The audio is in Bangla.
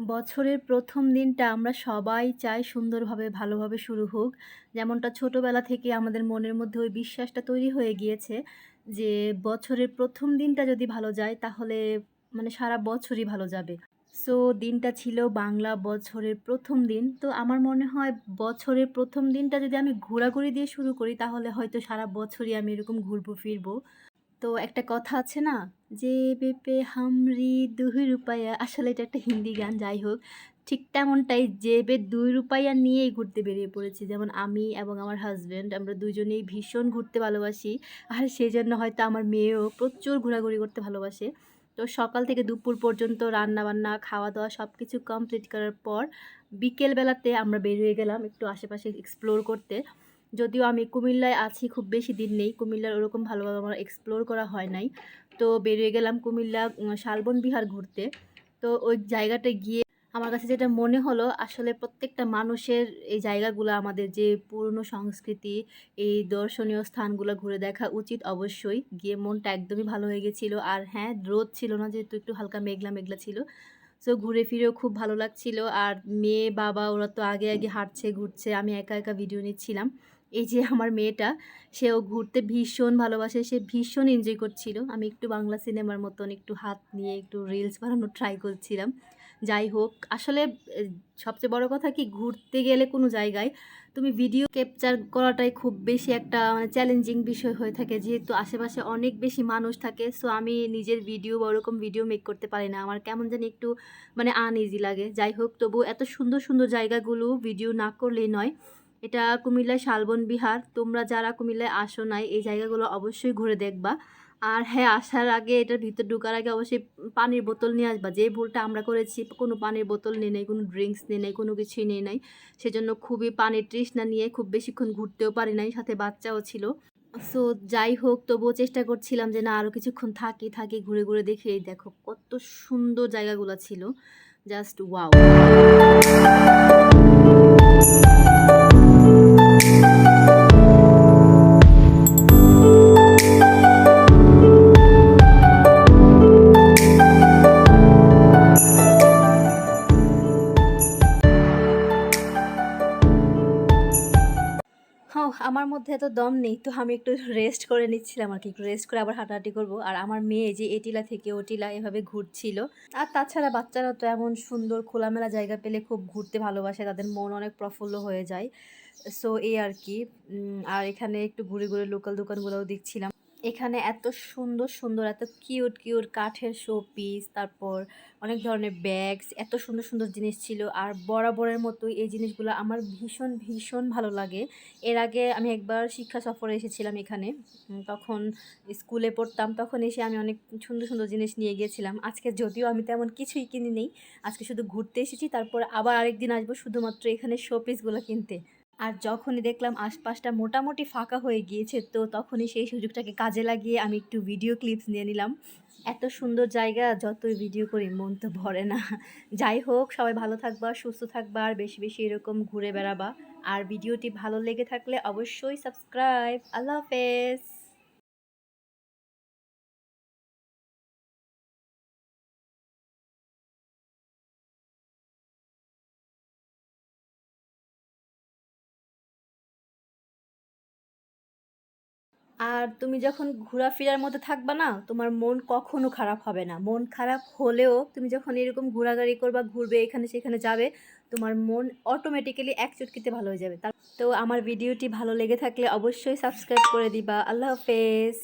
বছরের প্রথম দিনটা আমরা সবাই চাই সুন্দরভাবে, ভালোভাবে শুরু হোক। যেমনটা ছোটোবেলা থেকে আমাদের মনের মধ্যে ওই বিশ্বাসটা তৈরি হয়ে গিয়েছে যে, বছরের প্রথম দিনটা যদি ভালো যায়, তাহলে মানে সারা বছরই ভালো যাবে। সো দিনটা ছিল বাংলা বছরের প্রথম দিন। তো আমার মনে হয় বছরের প্রথম দিনটা যদি আমি ঘোরাঘুরি দিয়ে শুরু করি, তাহলে হয়তো সারা বছরই আমি এরকম ঘুরবো, ফিরবো। তো একটা কথা আছে না? যে বেপে হামরি দুই রুপাইয়া আসলে এটা একটা হিন্দি গান যাই হোক। ঠিক তেমনটাই জেবে ৳২ নিয়েই ঘুরতে বেরিয়ে পড়েছি। যেমন আমি এবং আমার হাজব্যান্ড আমরা দুজনেই ভীষণ ঘুরতে ভালোবাসি। আর সেই জন্য হয়তো আমার মেয়েও প্রচুর ঘোরাঘুরি করতে ভালোবাসে। তো সকাল থেকে দুপুর পর্যন্ত রান্না-বান্না, খাওয়া-দাওয়া সব কিছু কমপ্লিট করার পর বিকেলবেলাতে আমরা বেরিয়ে গেলাম একটু আশেপাশে এক্সপ্লোর করতে। যদিও আমি কুমিল্লায় আছি খুব বেশি দিন নেই। কুমিল্লার ওরকম ভালোভাবে আমার এক্সপ্লোর করা হয় নাই। তো বেরিয়ে গেলাম কুমিল্লা শালবন বিহার ঘুরতে। তো ওই জায়গাটায় গিয়ে আমার কাছে যেটা মনে হলো আসলে প্রত্যেকটা মানুষের এই জায়গাগুলো আমাদের যে পুরনো সংস্কৃতি, এই দর্শনীয় স্থানগুলো ঘুরে দেখা উচিত অবশ্যই। গিয়ে মনটা একদমই ভালো হয়ে গেছিল। আর হ্যাঁ, রোদ ছিল না যেহেতু একটু হালকা মেঘলা, মেঘলা ছিল। সো ঘুরে ফিরেও খুব ভালো লাগছিল। আর মেয়ে, বাবা ওরা তো আগে, আগে হাঁটছে, ঘুরছে। আমি একা, একা ভিডিও নিচ্ছিলাম। এই যে আমার মেয়েটা, সেও ঘুরতে ভীষণ ভালোবাসে। সে ভীষণ এনজয় করছিল। আমি একটু বাংলা সিনেমার মতন একটু হাত নিয়ে একটু রিলস বানানোর ট্রাই করছিলাম। যাই হোক, আসলে সবচেয়ে বড় কথা কি ঘুরতে গেলে কোনো জায়গায় তুমি ভিডিও ক্যাপচার করাটাই খুব বেশি একটা মানে চ্যালেঞ্জিং বিষয় হয়ে থাকে। যেহেতু আশেপাশে অনেক বেশি মানুষ থাকে। সো আমি নিজের ভিডিও বা ওরকম ভিডিও মেক করতে পারি না। আমার কেমন জানি একটু মানে আনইজি লাগে। যাই হোক, তবু এত সুন্দর, সুন্দর জায়গাগুলো ভিডিও না করলেই নয়। এটা কুমিল্লার শালবন বিহার। তোমরা যারা কুমিল্লায় আসো নাই এই জায়গাগুলো অবশ্যই ঘুরে দেখবা। আর হ্যাঁ, আসার আগে এটার ভিতর ঢোকার আগে অবশ্যই পানির বোতল নিয়ে আসবা। যে ভুলটা আমরা করেছি কোনো পানির বোতল নিয়ে নেই কোনো ড্রিংকস নেই নাই, কোনো কিছুই নেই নাই। সেজন্য খুবই পানির তৃষ্ণা নিয়ে খুব বেশিক্ষণ ঘুরতেও পারি নাই। সাথে বাচ্চাও ছিল। সো যাই হোক তবুও চেষ্টা করছিলাম যে না আরও কিছুক্ষণ থাকি, থাকি ঘুরে, ঘুরে দেখি এই দেখো কত সুন্দর জায়গাগুলো ছিল। Just wow! মধ্যে এত দম নেই। তো আমি একটু রেস্ট করে নিচ্ছিলাম আর কি একটু রেস্ট করে আবার হাঁটাহাঁটি করব আর আমার মেয়ে যে এটিলা থেকে ওটিলা এভাবে ঘুরছিল। আর তাছাড়া বাচ্চারা তো এমন সুন্দর খোলামেলা জায়গা পেলে খুব ঘুরতে ভালোবাসে। তাদের মন অনেক প্রফুল্ল হয়ে যায়। সো এই আর কি আর এখানে একটু ঘুরে, ঘুরে লোকাল দোকানগুলোও দেখছিলাম। এখানে এত সুন্দর, সুন্দর এত কিউট, কিউট কাঠের শো পিস তারপর অনেক ধরনের ব্যাগস এত সুন্দর, সুন্দর জিনিস ছিল। আর বরাবরের মতোই এই জিনিসগুলো আমার ভীষণ, ভীষণ ভালো লাগে। এর আগে আমি একবার শিক্ষা সফরে এসেছিলাম এখানে। তখন স্কুলে পড়তাম। তখন এসে আমি অনেক সুন্দর, সুন্দর জিনিস নিয়ে গিয়েছিলাম। আজকে যদিও আমি তেমন কিছুই কিনি নাই। আজকে শুধু ঘুরতে এসেছি। তারপর আবার আরেকদিন আসব শুধুমাত্র এখানে শোপিসগুলো কিনতে। আর যখনই দেখলাম আশপাশটা মোটামুটি ফাঁকা হয়ে গিয়েছে তো তখনই সেই সুযোগটাকে কাজে লাগিয়ে আমি একটু ভিডিও ক্লিপস নিয়ে নিলাম। এত সুন্দর জায়গা যতই ভিডিও করি মন তো ভরে না। যাই হোক সবাই ভালো থাকবা, সুস্থ থাকবা আর বেশি, বেশি এরকম ঘুরে বেড়াবা। আর ভিডিওটি ভালো লেগে থাকলে অবশ্যই সাবস্ক্রাইব। আল্লাহ হাফেজ। আর তুমি যখন ঘোরাফেরার মধ্যে থাকবা না, তোমার মন কখনো খারাপ হবে না। মন খারাপ হলেও তুমি যখন এরকম ঘোরাঘুরি করবা, ঘুরবে এখানে সেখানে যাবে, তোমার মন অটোমেটিক্যালি এক চুটকিতে ভালো হয়ে যাবে। তা আমার ভিডিওটি ভালো লেগে থাকলে অবশ্যই সাবস্ক্রাইব করে দিবা। আল্লাহ হাফেজ।